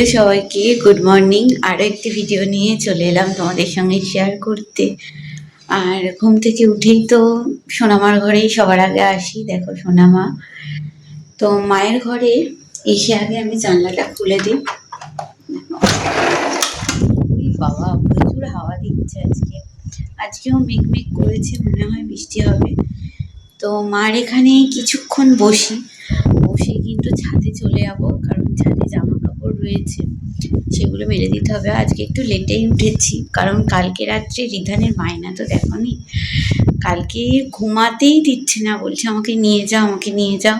Hello সবাইকে, good morning. আরও একটি ভিডিও নিয়ে চলে এলাম তোমাদের সঙ্গে শেয়ার করতে। আর ঘুম থেকে উঠেই তো সোনামার ঘরেই সবার আগে আসি, দেখো সোনামা। তো মায়ের ঘরে এসে আগে আমি জানলাটা খুলে দিই। বাবা, প্রচুর হাওয়া দিচ্ছে আজকে। আজকেও মেঘ মেঘ করেছে, মনে হয় বৃষ্টি হবে। তো মার এখানে কিছুক্ষণ বসি। বসে কিন্তু ছাদে চলে যাব, কারণ ছাদে জামা কাপড় রয়েছে। সেগুলো মেলে দিতে হবে। আজকে একটু লেটেই উঠেছি, কারণ কালকে রাত্রে রিধানের মায়না তো দেখনি। কালকে ঘুমাতেই দিচ্ছে না, বলছে আমাকে নিয়ে যাও, আমাকে নিয়ে যাও।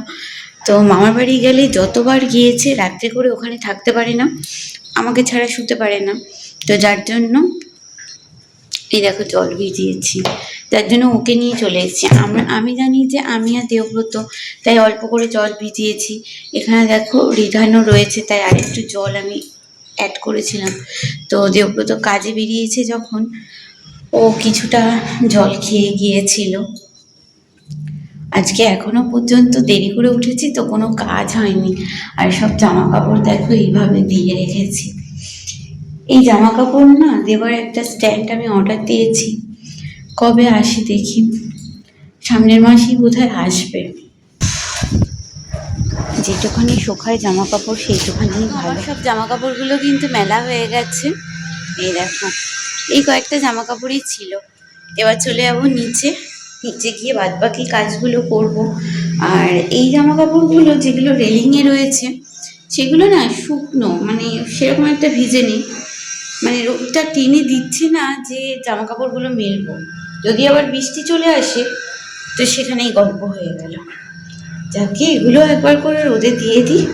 তো মামার বাড়ি গেলে যতবার গিয়েছে, রাত্রে করে ওখানে থাকতে পারে না, আমাকে ছাড়া শুতে পারে না। তো যার জন্য এই দেখো জল ভিজিয়েছি। তার জন্য ওকে নিয়ে চলে এসেছি। আমরা, আমি জানি যে আমি আর দেবব্রত তাই অল্প করে জল ভিজিয়েছি। এখানে দেখো রিধানও রয়েছে, তাই আরেকটু জল আমি অ্যাড করেছিলাম। তো দেবব্রত কাজে বেরিয়েছে যখন। ও কিছুটা জল খেয়ে গিয়েছিল। আজকে এখনও পর্যন্ত দেরি করে উঠেছি, তো কোনো কাজ হয়নি। আর সব জামা কাপড় দেখো এইভাবে দিয়ে রেখেছি। এই জামা কাপড় না দেওয়ার একটা স্ট্যান্ড আমি অর্ডার দিয়েছি। কবে আসি দেখি। সামনের মাসেই বোধহয় আসবে। যেটুখানি শোকায় জামা কাপড় সেইটুখানি ভালো। সব জামা কাপড়গুলো কিন্তু মেলা হয়ে গেছে। এই দেখো, এই কয়েকটা জামা কাপড়ই ছিল। এবার চলে যাব নিচে। নিচে গিয়ে বাদ বাকি কাজগুলো করব। আর এই জামা কাপড়গুলো যেগুলো রেলিংয়ে রয়েছে, সেগুলো না শুকনো মানে সেরকম একটা ভিজে নেই। মানে রোদটা টেনে দিচ্ছে না যে জামা কাপড়গুলো মেলবো। যদি আবার বৃষ্টি চলে আসে, তো সেখানেই গল্প হয়ে গেল। যাকে এগুলো একবার করে রোদে দিয়ে দিই।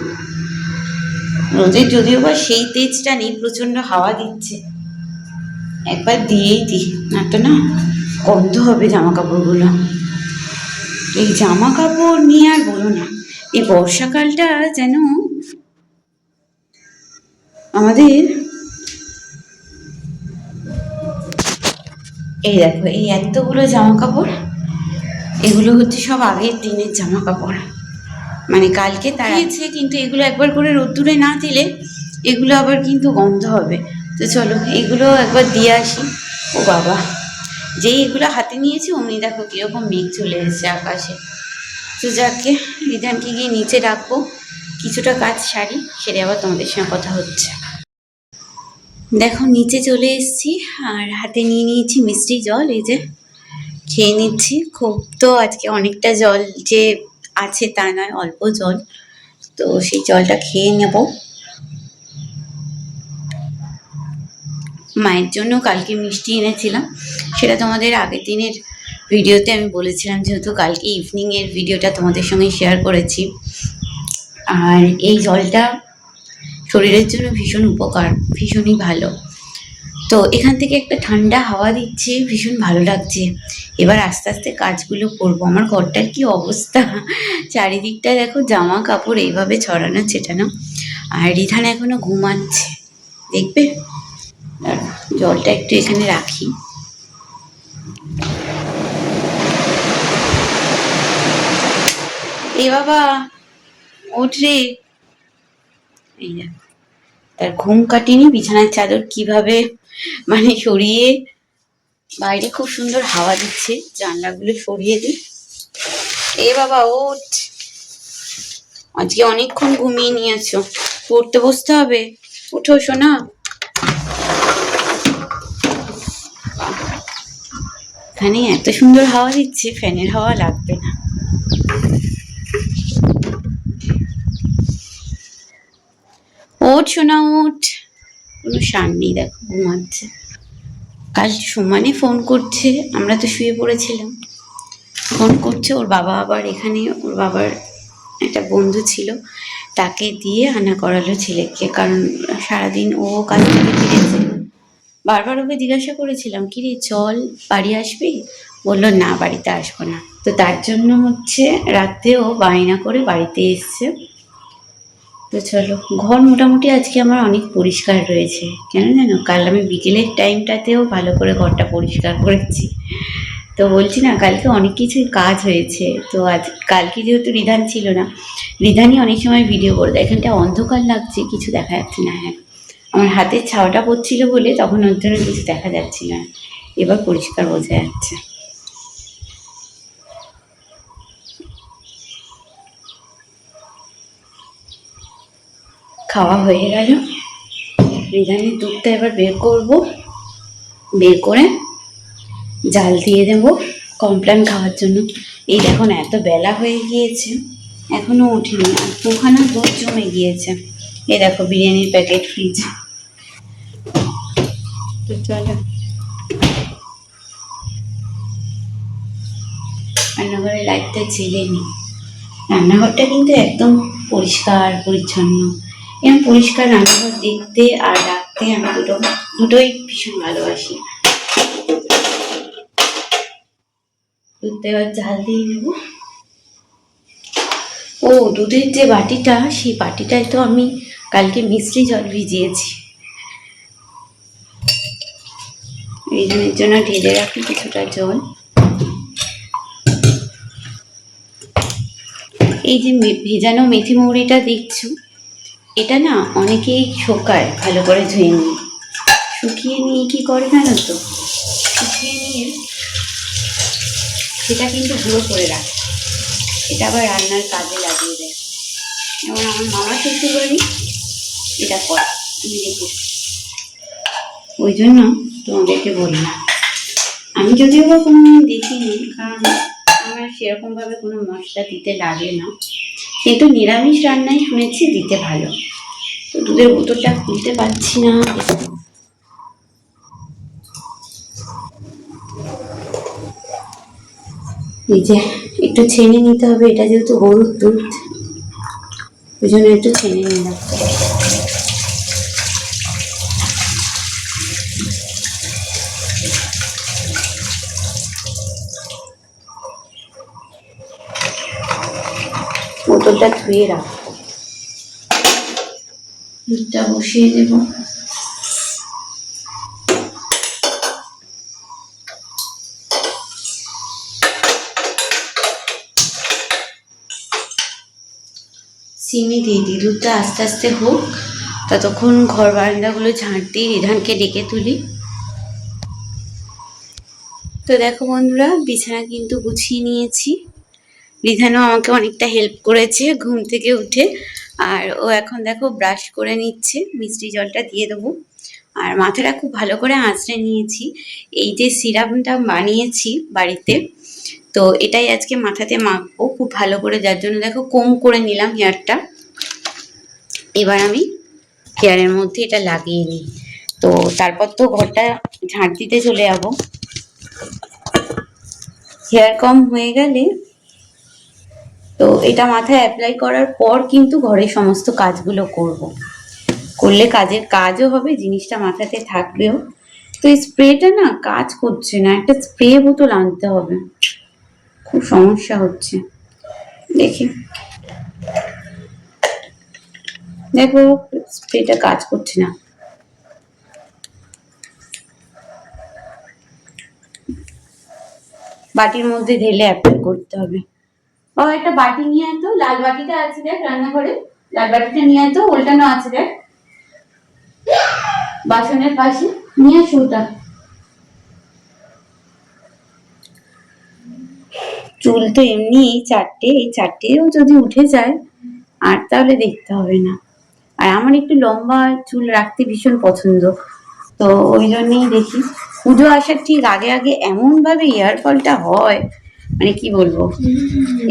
রোদে যদিও বা সেই তেজটা নেই, প্রচণ্ড হাওয়া দিচ্ছে। একবার দিয়েই দিই না তো না গন্ধ হবে জামা কাপড়গুলো এই জামা কাপড় নিয়ে আর বলো না, এই বর্ষাকালটা যেন আমাদের এই দেখো এই এতগুলো জামা কাপড় এগুলো হচ্ছে সব আগের দিনের জামা কাপড় মানে কালকে তাড়িয়েছে কিন্তু এগুলো একবার করে রোদ্দুরে না দিলে এগুলো আবার কিন্তু গন্ধ হবে। তো চলো এগুলো একবার দিয়ে আসি। ও বাবা যেই এগুলো হাতে নিয়েছি অমনি দেখো কীরকম মেঘ চলে এসেছে আকাশে। তো যাকে রিধানকে গিয়ে নিচে রাখব। কিছুটা কাজ সারি সেরে আবার তোমাদের সঙ্গে কথা হচ্ছে। দেখো, নিচে চলে এসেছি আর হাতে নিয়ে নিয়েছি মিষ্টি জল। এই যে খেয়ে নিচ্ছি। খুব তো আজকে অনেকটা জল যে আছে তা নয়, অল্প জল। তো সেই জলটা খেয়ে নেব। মায়ের জন্য কালকে মিষ্টি এনেছিলাম। সেটা তোমাদের আগের দিনের ভিডিওতে আমি বলেছিলাম, যেহেতু কালকে ইভিনিংয়ের ভিডিওটা তোমাদের সঙ্গে শেয়ার করেছি। আর এই জলটা শরীরের জন্য ভীষণ উপকার, ভীষণই ভালো। তো এখান থেকে একটা ঠান্ডা হাওয়া দিচ্ছে, ভীষণ ভালো লাগছে। এবার আস্তে আস্তে কাজগুলো করব। আমার ঘরটার কি অবস্থা? চারিদিকটা দেখো জামা কাপড় এইভাবে ছড়ানো, ছেটানো। আর রিধান এখনও ঘুমাচ্ছে। দেখবে? জলটা একটু এখানে রাখি। এ বাবা, ওঠ রে। এই দেখো। তার ঘুম কাটিনি, বিছানার চাদর কীভাবে মানে সরিয়ে, বাইরে খুব সুন্দর হাওয়া দিচ্ছে, জানলাগুলো সরিয়ে দিই। এ বাবা, ওঠ। আজকে অনেকক্ষণ ঘুমিয়ে নিয়েছো। পড়তে বসতে হবে। উঠো শোনা এখানে এত সুন্দর হাওয়া দিচ্ছে, ফ্যানের হাওয়া লাগবে না। ওঠ শোনা ওঠ। কোনো সার নেই দেখো ঘুমাচ্ছে। কাল সমানে ফোন করছে, আমরা তো শুয়ে পড়েছিলাম। ফোন করছে, ওর বাবা আবার এখানে, ওর বাবার একটা বন্ধু ছিল, তাকে দিয়ে আনা করালো ছেলেকে, কারণ সারাদিন ও কাজ থেকে ফিরেছে। বারবার ওকে জিজ্ঞাসা করেছিলাম কি রে চল, বাড়ি আসবি? বলল, না, বাড়িতে আসব না। তো তার জন্য হচ্ছে রাতেও বায়না করে বাড়িতে এসছে। তো চলো, ঘর মোটামুটি আজকে আমার অনেক পরিষ্কার রয়েছে। কেন জানো? কাল আমি বিকেলের টাইমটাতেও ভালো করে ঘরটা পরিষ্কার করেছি। তো বলছি না, কালকে অনেক কিছুই কাজ হয়েছে। তো আজ, কালকে যেহেতু রিধান ছিল না রিধানই অনেক সময় ভিডিও করে দেয়। এখানটা অন্ধকার লাগছে, কিছু দেখা যাচ্ছে না হ্যাঁ। আমার হাতের ছাওয়াটা পড়ছিল বলে তখন ওর জন্য কিছু দেখা যাচ্ছিল না। এবার পরিষ্কার বোঝা যাচ্ছে। খাওয়া হয়ে গেল। রিধানের দুধটা এবার বের করব। বের করে জাল দিয়ে দেব কমপ্লেন খাওয়ার জন্য। এই দেখুন, এত বেলা হয়ে গিয়েছে। এখনও উঠিনি। আর দুখানা দুধ জমে গিয়েছে। এই দেখো, বিরিয়ানির প্যাকেট ফ্রিজ তো চলো। রান্নাঘরের লাইটটা জ্বেলে নি। রান্নাঘরটা কিন্তু একদম পরিষ্কার, পরিচ্ছন্ন। এরকম পরিষ্কার রান্নাঘর দেখতে আর রাখতে আমি দুটো, দুটোই ভীষণ ভালোবাসি। দুধটা এবার জাল দিয়ে নেব। ও, দুধের যে বাটিটা, সেই বাটিটায় তো আমি কালকে মিষ্টি জল ভিজিয়েছি। রিজনের জন্য ঢেলে রাখি কিছুটা জল। এই যে ভেজানো মেথি মৌরিটা দেখছ? এটা না অনেকেই শোকায় ভালো করে ধুয়ে নিয়ে। শুকিয়ে নিয়ে কি করে জানো তো? শুকিয়ে নিয়ে সেটা কিন্তু গুঁড়ো করে রাখে। এটা আবার রান্নার কাজে লাগিয়ে দেয়। যেমন আমার মামা শ্বশুর বাড়ি এটা করে, আমি দেখি ওই জন্য তোমাদেরকে বলি না। আমি যদিও বা কোনোদিন দেখিনি, কারণ আমার সেরকমভাবে কোনো মশলা দিতে লাগে না। কিন্তু নিরামিষ রান্নায় শুনেছি দিতে ভালো। তো দুধের বোতলটা খুলতে পারছি না। এই যে, একটু ছেনে নিতে হবে, এটা যেহেতু গরুর দুধ, ওই জন্য একটু ছেনে নিলাম। বোতলটা ধুয়ে রাখব দুধটা বসিয়ে দেবো। সিমে দিয়ে দিই। দুধটা আস্তে আস্তে হোক। ততক্ষণ ঘর বারান্দাগুলো ঝাঁট দিয়ে রিধানকে ডেকে তুলি। তো দেখো বন্ধুরা বিছানা কিন্তু গুছিয়ে নিয়েছি। রিধানও আমাকে অনেকটা হেল্প করেছে ঘুম থেকে উঠে। আর ও এখন দেখো ব্রাশ করে নিচ্ছে, মিষ্টি জলটা দিয়ে দেবো। আর মাথাটা খুব ভালো করে আঁচড়ে নিয়েছি। এই যে সিরামটা বানিয়েছি বাড়িতে, তো এটাই আজকে মাথাতে মাখবো খুব ভালো করে। যার জন্য দেখো কম করে নিলাম হেয়ারটা এবার আমি হেয়ারের মধ্যে এটা লাগিয়ে নিই। তো তারপর তো ঘরটা ঝাঁট দিতে চলে যাব। হেয়ার কম হয়ে গেলে তো এটা মাথায় অ্যাপ্লাই করার পর কিন্তু ঘরের সমস্ত কাজগুলো করব। করলে কাজের কাজও হবে, জিনিসটা মাথাতে থাকবেও। তো এই স্প্রেটা না কাজ করছে না, একটা স্প্রে বোতল আনতে হবে। খুব সমস্যা হচ্ছে। দেখি। দেখো, স্প্রেটা কাজ করছে না। বাটির মধ্যে ঢেলে অ্যাপ্লাই করতে হবে। ও একটা বাটি নিয়ে আয় লাল বাটিটা আছে দেখ রান্নাঘরে। লাল বাটিটা নিয়ে আয় উল্টানো আছে দেখ। বাসনের পাশে। নিয়ে আসো ওটা চুল তো এমনি এই চারটে, এই চারটেও যদি উঠে যায়, আর তাহলে দেখতে হবে না। আর আমার একটু লম্বা চুল রাখতে ভীষণ পছন্দ। তো ওই জন্যই দেখি। পুজো আসার ঠিক আগে আগে এমন ভাবে হেয়ার ফলটা হয় মানে কি বলব?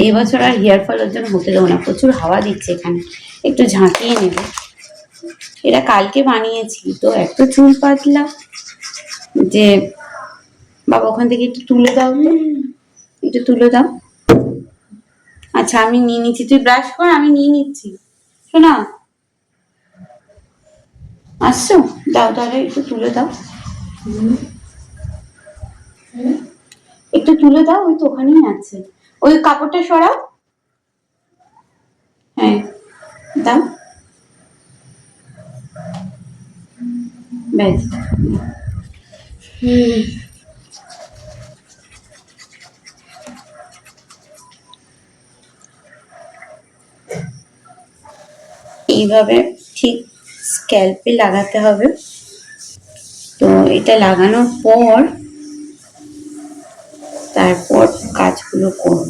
এবছর আর হেয়ার ফল ওর জন্য হতে দেবো না। প্রচুর হাওয়া দিচ্ছে এখানে। একটু ঝাঁকিয়ে নেবে। এটা কালকে বানিয়েছি। তো এত চুল পাতলা যে বাবা ওখান থেকে একটু তুলে দাও একটু তুলে দাও। আচ্ছা আমি নিয়ে নিচ্ছি। তুই ব্রাশ কর, আমি নিয়ে নিচ্ছি। শোনা? আসছো? দাও তাহলে একটু তুলে দাও। তুলে দাও, ওই তো ওখানেই আছে। ওই কাপড়টা সরাও। হ্যাঁ দাও। ব্যাস। হুম। এইভাবে ঠিক স্ক্যাল্পে লাগাতে হবে। তো এটা লাগানোর পর তারপর কাজগুলো করব।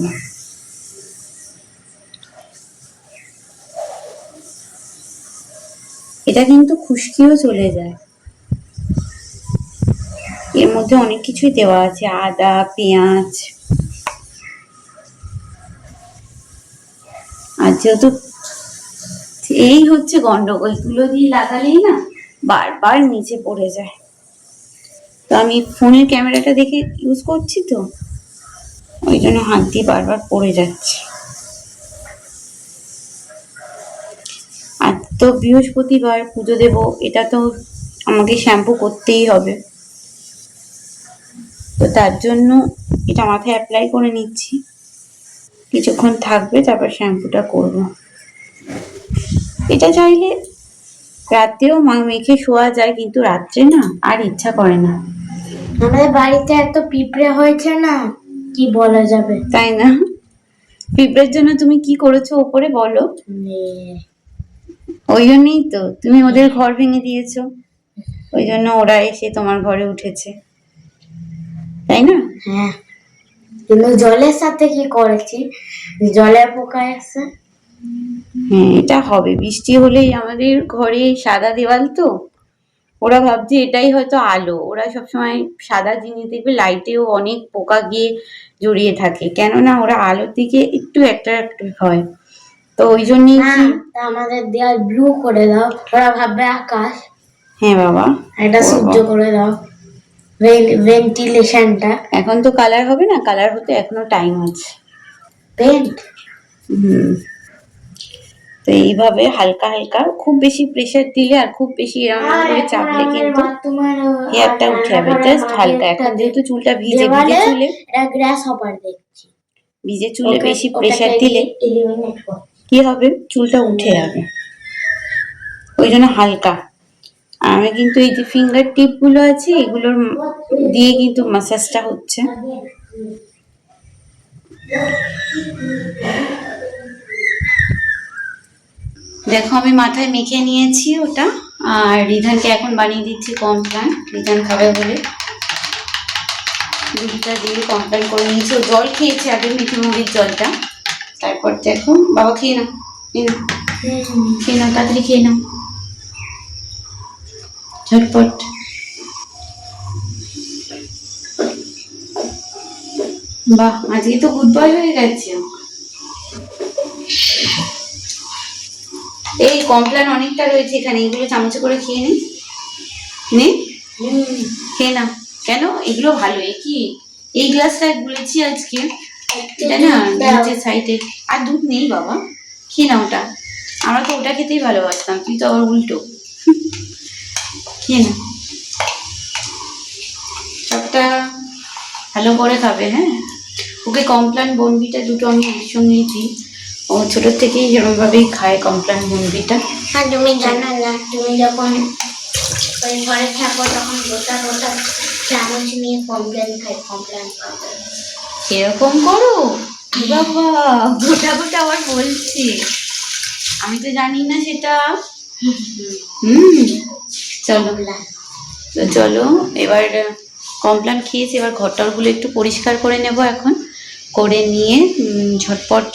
এটা কিন্তু খুশকিও চলে যায়। এর মধ্যে অনেক কিছুই দেওয়া আছে, আদা, পেঁয়াজ। আর যেহেতু এই হচ্ছে গন্ডগোল তুলো দিয়ে লাগালেই না বারবার নিচে পড়ে যায়। তো আমি ফোনের ক্যামেরাটা দেখে ইউজ করছি তো? ওই জন্য হাত দিয়ে বারবার পড়ে যাচ্ছে। আর তো বৃহস্পতিবার পুজো দেব, এটা তো আমাকে শ্যাম্পু করতেই হবে। তো তার জন্য এটা মাথায় অ্যাপ্লাই করে নিচ্ছি। কিছুক্ষণ থাকবে, তারপর শ্যাম্পুটা করব। এটা চাইলে রাত্রেও মা মেখে শোয়া যায়, কিন্তু রাত্রে না আর ইচ্ছা করে না। আমাদের বাড়িতে এত পিঁপড়ে হয়েছে না। কি বলা যাবে? তাই না? পিঁপড়ের জন্য তুমি কি করেছ ওপরে বলো। ওই জন্যই তো তুমি ওদের ঘর ভেঙে দিয়েছ। ওই জন্য ওরা এসে তোমার ঘরে উঠেছে। তাই না? হ্যাঁ। কিন্তু জলের সাথে কি করেছি? জলের পোকা এসে হ্যাঁ এটা হবে। বৃষ্টি হলেই আমাদের ঘরে সাদা দেওয়াল তো। ওরা ভাবছে এটাই হয়তো আলো। ওরা সবসময় সাদা জিনিস দেখবে লাইটেও অনেক পোকা গিয়ে জড়িয়ে থাকে। কেননা ওরা আলোর দিকে একটু অ্যাট্রাক্টিভ হয়। তো ওই জন্যই তা আমাদের দেয়াল ব্লু করে দাও। ওরা ভাববে আকাশ। হ্যাঁ বাবা। এটা সূর্য করে দাও। ভেন্টিলেশনটা এখন তো কালার হবে না। কালার হতে এখনও টাইম আছে। পেন্ট হুম। তো এইভাবে হালকা হালকা খুব বেশি প্রেশার দিলে আর খুব বেশি করে চাপলে কিন্তু হেয়ারটা উঠে যাবে জাস্ট হালকা। এখন যেহেতু চুলটা ভিজে ভিজে চুলে। গ্রাস দেখছি। ভিজে চুলে বেশি প্রেশার দিলে কি হবে? চুলটা উঠে যাবে। ওই জন্য হালকা। আমি কিন্তু এই যে ফিঙ্গার টিপগুলো আছে এগুলোর দিয়ে কিন্তু মাসাজটা হচ্ছে। দেখো, আমি মাথায় মেখে নিয়েছি ওটা। আর রিধানকে এখন বানিয়ে দিচ্ছি কমপ্লান রিধান খাবে বলে। দুধটা দিয়ে কমপ্লান করে নিয়েছি। ও জল খেয়েছে আগে মিঠু মুড়ির জলটা। তারপর দেখো, বাবা খেয়ে নাও খেয়ে নাও। খেয়ে নাও, তাড়াতাড়ি খেয়ে নাও। ঝটপট। বাহ, আজকে তো গুড বয় হয়ে গেছে। এই কমপ্লান অনেকটা রয়েছে এখানে এগুলো চামচে করে খেয়ে নে। নে। খেয়ে না কেন? এগুলো ভালো এ কি? এই গ্লাসটা গুলেছি আজকে। এটা না নিচের সাইডে। আর দুধ নেই বাবা। খেয়ে না ওটা। আমরা তো ওটা খেতেই ভালোবাসতাম তুই তো আবার উল্টো। খেয়ে না সবটা ভালো করে খাবে হ্যাঁ? ওকে কমপ্লান বনবিটা দুটো আমি একসঙ্গেই দিই। ও ছোটোর থেকেই এরকমভাবেই খায় কমপ্লান বনবিটা আর তুমি জানো না তুমি যখন ওই ঘরে থাকো তখন গোটা গোটা চামচ নিয়ে কমপ্লেন খাই কমপ্লেন এরকম করো? বাবা গোটা গোটা আবার বলছি। আমি তো জানি না সেটা। হুম। চলো। তো চলো এবার কমপ্লান খেয়েছি এবার ঘরটরগুলো একটু পরিষ্কার করে নেব এখন। করে নিয়ে ঝটপট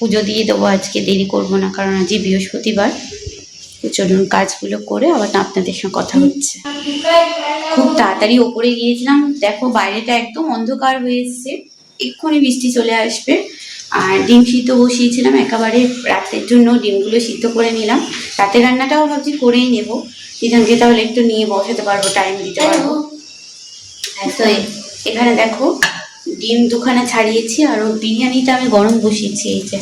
পুজো দিয়ে দেবো, আজকে দেরি করব না, কারণ আজকে বৃহস্পতিবার। চলুন কাজগুলো করে আবার আপনাদের সঙ্গে কথা হচ্ছে। খুব তাড়াতাড়ি ওপরে গিয়েছিলাম। দেখো, বাইরেটা একদম অন্ধকার হয়ে এসছে। এক্ষুনি বৃষ্টি চলে আসবে। আর ডিম সিদ্ধ বসিয়েছিলাম, একেবারে রাতের জন্য ডিমগুলো সিদ্ধ করে নিলাম। রাতের রান্নাটাও ভাবছি করেই নেব। দিদানকে তাহলে একটু নিয়ে বসাতে পারব টাইম দিতে পারব। তো এখানে দেখো ডিম দুখানা ছাড়িয়েছি আর ওর বিরিয়ানিটা আমি গরম বসিয়েছি এই যে।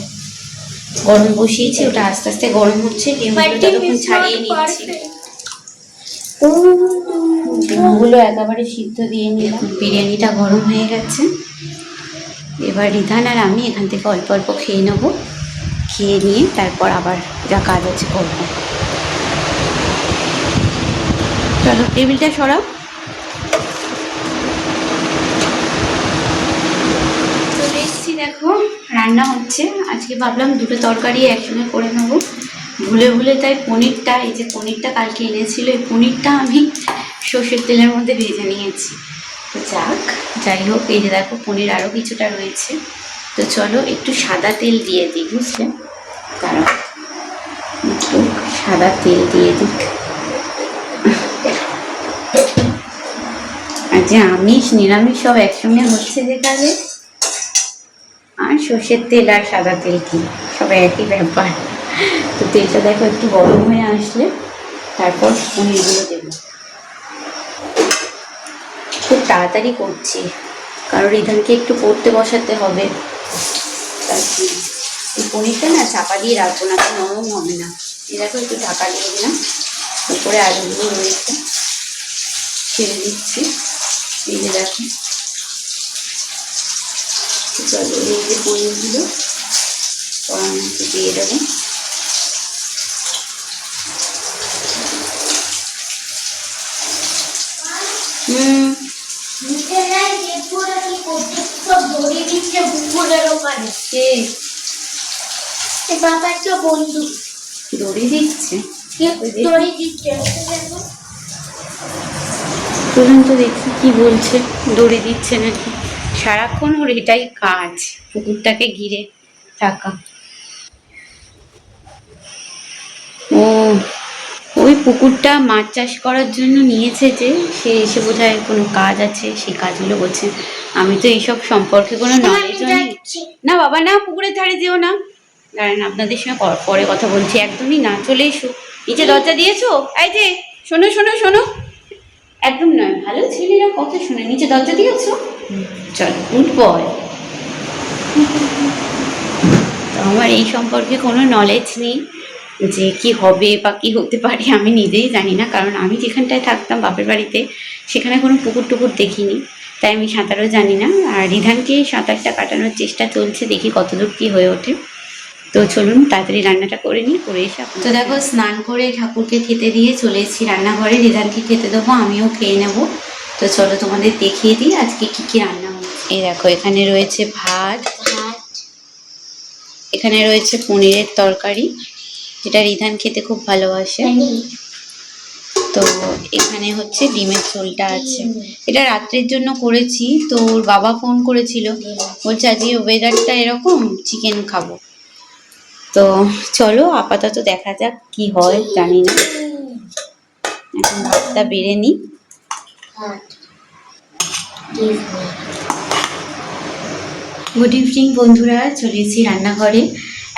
গরম বসিয়েছি ওটা আস্তে আস্তে গরম হচ্ছে ডিমগুলো ছাড়িয়ে নিচ্ছি। ডিমগুলো একেবারে সিদ্ধ দিয়ে নিলাম। বিরিয়ানিটা গরম হয়ে গেছে। এবার রিধান আর আমি এখান থেকে অল্প অল্প খেয়ে নেব। খেয়ে নিয়ে তারপর আবার যা কাজ আছে করব। চলো টেবিলটা সরাও চলে এসেছি দেখো, রান্না হচ্ছে। আজকে ভাবলাম দুটো তরকারি একসঙ্গে করে নেব। ভুলে ভুলে তাই পনিরটা, এই যে পনিরটা কালকে এনেছিল, এই পনিরটা আমি সর্ষের তেলের মধ্যে ভেজে নিয়েছি। তো যাক, যাই হোক, এই যে দেখো, পনির আরও কিছুটা রয়েছে। তো চলো, একটু সাদা তেল দিয়ে দিই, বুঝলে? তারা একটু সাদা তেল দিয়ে দিই। আর যে আমিষ, নিরামিষ সব একসঙ্গে হচ্ছে যে কাজে? সর্ষের তেল আর সাদা তেল কি? সব একই ব্যাপার। তো তেলটা দেখো একটু গরম হয়ে আসলে তারপর পনিরগুলো দেবো। খুব তাড়াতাড়ি করছি। কারণ রিধানকে একটু পড়তে বসাতে হবে। তার। এই পনিরটা না চাপা দিয়ে রাখব, না তো নরম হবে না। দেখো একটু ঢাকা দিয়ে দিলাম। উপরে আলুগুলো রয়েছে। ছেড়ে দিচ্ছি। এই যে দেখো চলো এই যে পনিরগুলো কড়ার মধ্যে দিয়ে দেবো হুম নিচে নাই দেখব কি করতে সব দড়ি দিচ্ছে পুকুরের ওখানে কে এ বাবা একটা বন্ধু দড়ি দিচ্ছে দড়ি তো দেখি কি বলছে দড়ি দিচ্ছে নাকি সারাক্ষণ ওর এটাই কাজ পুকুরটাকে ঘিরে থাকা। ও ওই পুকুরটা মাছ চাষ করার জন্য নিয়েছে যে সে এসে বোধহয় কোনো কাজ আছে সেই কাজগুলো বলছে আমি তো এইসব সম্পর্কে কোনো যাচ্ছি। না বাবা না পুকুরের ধারে যেও না। দাঁড়ান আপনাদের সঙ্গে পর- পরে কথা বলছি। একদমই না চলে এসো। নিচে দরজা দিয়েছ? এই যে শোনো শোনো শোনো। একদম নয় ভালো ছেলেরা কথা শোনে নিচে দরজা দিয়েছ? চল বয় তো আমার এই সম্পর্কে কোনো নলেজ নেই যে কি হবে বা কি হতে পারে আমি নিজেই জানি না। কারণ আমি যেখানটায় থাকতাম বাপের বাড়িতে সেখানে কোনো পুকুর টুকুর দেখিনি। তাই আমি সাঁতারও জানি না। আর রিধানকে সাঁতারটা কাটানোর চেষ্টা চলছে দেখি কতদূর কি হয়ে ওঠে। তো চলুন তাড়াতাড়ি রান্নাটা করে নিই করে এসে তো দেখো স্নান করে ঠাকুরকে খেতে দিয়ে চলে এসেছি রান্নাঘরে। রিধানকে খেতে দেবো আমিও খেয়ে নেব। তো চলো তোমাদের দেখিয়ে দিই আজকে কি কি রান্না হচ্ছে এই দেখো এখানে রয়েছে ভাত ভাত। এখানে রয়েছে পনিরের তরকারি যেটা রিধান খেতে খুব ভালোবাসে। তো এখানে হচ্ছে ডিমের ঝোলটা আছে। এটা রাত্রের জন্য করেছি তো ওর বাবা ফোন করেছিল বলছে আজকে ওয়েদারটা এরকম চিকেন খাব। তো চলো আপাতত দেখা যাক কি হয়, জানি না। এখন ভাতটা বেড়ে নিই। গুড ইভিনিং বন্ধুরা, চলে এসেছি রান্নাঘরে।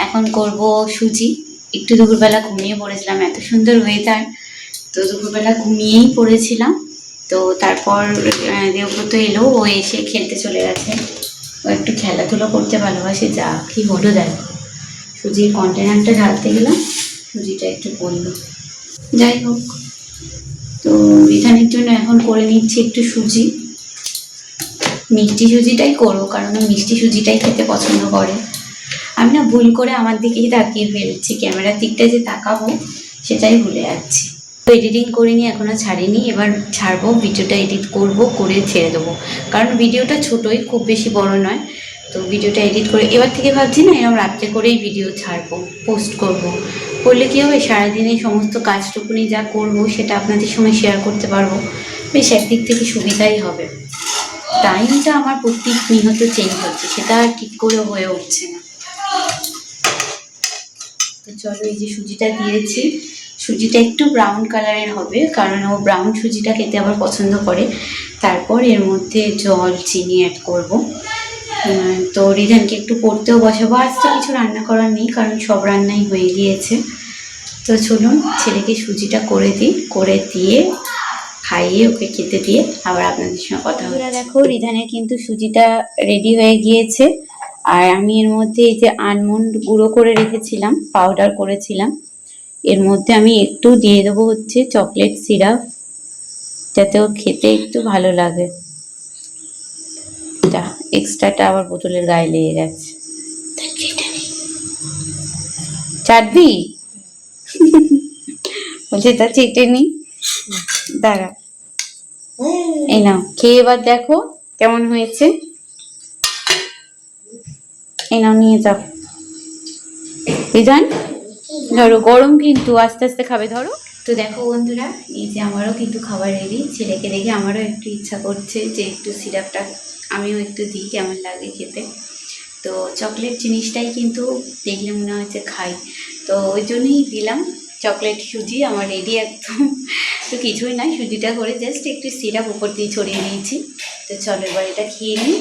এখন করব সুজি। একটু দুপুরবেলা ঘুমিয়ে পড়েছিলাম, এত সুন্দর ওয়েদার তো দুপুরবেলা ঘুমিয়েই পড়েছিলাম। তো তারপর দেবব্রত এলো, ও এসে খেলতে চলে গেছে। ও একটু খেলাধুলো করতে ভালোবাসে, যা কি হলো দেখো। সুজির কন্টেনারটা ঢালতে গেলাম, সুজিটা একটু পড়ল। যাই হোক, তো বিধানের জন্য এখন করে নিচ্ছি একটু সুজি। মিষ্টি সুজিটাই করব, কারণ মিষ্টি সুজিটাই খেতে পছন্দ করে। আমি না ভুল করে আমার দিকেই তাকিয়ে ফেলছি, ক্যামেরার দিকটা যে তাকাবো সেটাই ভুলে যাচ্ছি। তো এডিটিং করিনি এখনও ছাড়িনি, এবার ছাড়বো ভিডিওটা এডিট করব, করে ছেড়ে দেবো। কারণ ভিডিওটা ছোটোই, খুব বেশি বড় নয়। তো ভিডিওটা এডিট করে, এবার থেকে ভাবছি না এরকম রাত্রে করেই ভিডিও ছাড়বো পোস্ট করব। করলে কী হবে? সারাদিনে সমস্ত কাজটুকুনি যা করব, সেটা আপনাদের সঙ্গে শেয়ার করতে পারব। বেশ, একদিক থেকে সুবিধাই হবে। টাইমটা আমার প্রত্যেক নিহত চেঞ্জ হচ্ছে, সেটা আর ঠিক করে হয়ে উঠছে না। তো চলো, এই যে সুজিটা দিয়েছি। সুজিটা একটু ব্রাউন কালারের হবে, কারণ ও ব্রাউন সুজিটা খেতে আবার পছন্দ করে। তারপর এর মধ্যে জল, চিনি অ্যাড করব। তো রিধানকে একটু পড়তেও বসাবো। আজ তো কিছু রান্না করার নেই কারণ সব রান্নাই হয়ে গিয়েছে। তো চলুন ছেলেকে সুজিটা করে দিই করে দিয়ে খাইয়ে ওকে খেতে দিয়ে আবার আপনাদের সঙ্গে কথা হবে দেখো রিধানের কিন্তু সুজিটা রেডি হয়ে গিয়েছে। আর আমি এর মধ্যে এই যে আলমন্ড গুঁড়ো করে রেখেছিলাম পাউডার করেছিলাম। এর মধ্যে আমি একটু দিয়ে দেবো হচ্ছে চকলেট সিরাপ যাতে ওর খেতে একটু ভালো লাগে। এক্সট্রাটা আবার বোতলের গায়ে লেগে গেছে। চাটবি? বলছে তা চেটে নি। দাঁড়া। এই নাও খেয়ে এবার দেখো কেমন হয়েছে। এই নাও নিয়ে যাও। বিধান ধরো গরম কিন্তু আস্তে আস্তে খাবে ধরো। তো দেখো বন্ধুরা এই যে আমারও কিন্তু খাবার রেডি ছেলেকে দেখে আমারও একটু ইচ্ছা করছে যে একটু সিরাপটা আমিও একটু দিই, কেমন লাগে খেতে। তো চকলেট জিনিসটাই কিন্তু দেখলে মনে হচ্ছে খাই। তো ওই জন্যই দিলাম চকলেট সুজি, আমার রেডি একদম। তো কিছুই নাই সুজিটা করে জাস্ট একটু সিরাপ উপর দিয়ে ছড়িয়ে নিয়েছি। তো চলো এবার এটা খেয়ে নিই।